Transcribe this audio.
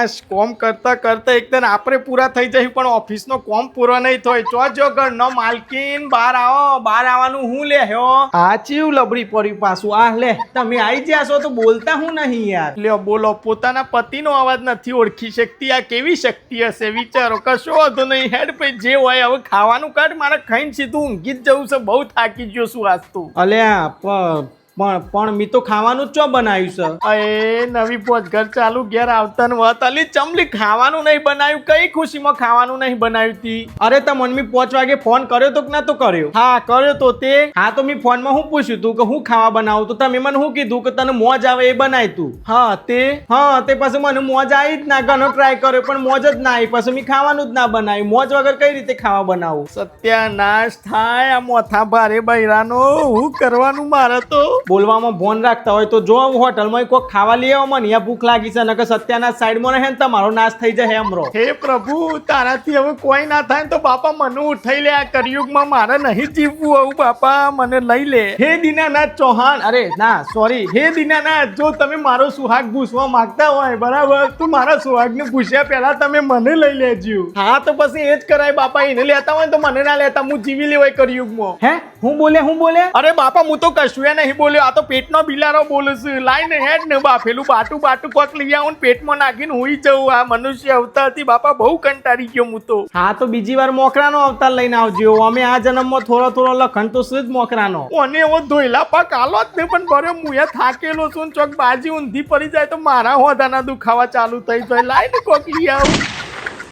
નાશ કોમ કરતા કરતા એકદમ આપણે પૂરા થઈ જઈએ પણ ઓફિસનો કોમ પૂરો નહીં થાય. ચો જો ઘરનો માલકીન બહાર આવો. બહાર આવવાનું હું લે હો આ ચીવ લબડી પડી પાછું. આ લે તમે આવી જ્યા છો તો બોલતા હું નહીં યાર. લ્યો બોલો પોતાના પતિનો અવાજ નથી ઓળખી શકતી. આ કેવી શક્તિ હશે? વિચારો કશો વાંધો નહીં. હેડ ભાઈ જે હોય હવે ખાવાનું કાઢ. મારે ખાઈને સીધું ઊંઘી જ જવું છે. બહુ થાકી ગયો છું આજ તો. અલ્યા પણ પણ મી તો ખાવાનું જ ચો બનાવ્યું છે એ નવી પોચ ઘર ચાલુ ઘેર આવતા ને વાત અલી ચમલી ખાવાનું નહીં બનાવ્યું કઈ ખુશીમાં ખાવાનું નહીં બનાવ્યું તી? અરે તો મમ્મી પોચ વાગે ફોન કર્યો તો કે ના તો કર્યો? હા કર્યો તો તે. હા તો મેં ફોનમાં હું પૂછ્યું તું કે હું ખાવા બનાવું? તો તમે મને શું કીધું કે તને મોજ આવે એ બનાય તું? હા તે. હા તે પછી મને મોજ આવી જ ના ઘણો ટ્રાય કર્યો પણ મોજ જ ના આવી. પછી મેં ખાવાનું જ ના બનાવ્યું. મોજ વગર કઈ રીતે ખાવા બનાવું? સત્યાનાશ થાય આ મોથા ભારે બૈરાનો. હું કરવાનું મારે તો? બોલવામાં ભોન રાખતા હોય તો જો હોટલમાં કોઈ ખાવા લઈ આવો મને અહીંયા ભૂખ લાગી છે નકર સત્યાના સાઈડમાં રહે ને તમારો નાશ થઈ જાય એમરો હે પ્રભુ તારાથી હવે કોઈ ના થાય ને તો બાપા મને ઉઠાઈ લે આ કરિયુગમાં મારે નહીં જીવવું આવું બાપા મને લઈ લે. હે દીનાનાથ ચૌહાણ અરે ના સોરી હે દીનાનાથ જો તમે મારો સુહાગ ભૂસવા માંગતા હોય બરાબર? તો મારા સુહાગને ભૂસ્યા પહેલા તમે મને લઈ લેજો. હા તો પછી એ જ કરાય બાપા એને લેતા હોય તો મને ના લેતા હું જીવી લેવાય કરિયુગમાં હે? હું બોલે હું બોલે? અરે બાપા હું તો કશું એ નહીં બોલ્યો. આ તો પેટનો બિલારો બોલું છું લાઈને હેડ ને બાફેલું બાટું બાટું કોક લઈ આવું પેટમાં નાખીને હુઈ જવું. આ મનુષ્ય અવતારથી બાપા બહુ કંટાળી ગયો હું તો. હા તો બીજી વાર મોકરાનો અવતાર લઈને આવજો અમે આ જન્મમાં થોડો થોડો લખન તો શું જ મોકરાનો? અને એવો ધોયલા પાક આલો જ ને પણ બરે હું થાકેલો છું ચોક બાજી ઊંધી પડી જાય તો મારા હોદાના દુખાવા ચાલુ થઈ જાય. લાઈને કોક લઈ આવું.